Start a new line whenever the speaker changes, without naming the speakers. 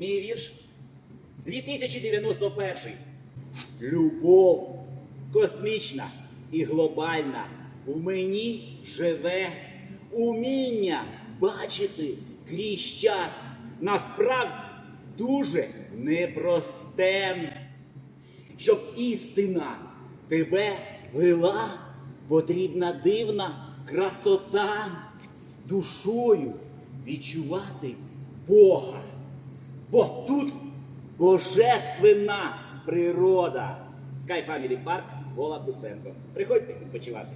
Мій вірш 2091. Любов космічна і глобальна в мені живе уміння бачити крізь час. Насправді дуже непросте. Щоб істина тебе вела, потрібна дивна красота душою відчувати Бога. Бо тут божественна природа. Sky Family Park Гола Куценко. Приходьте відпочивати.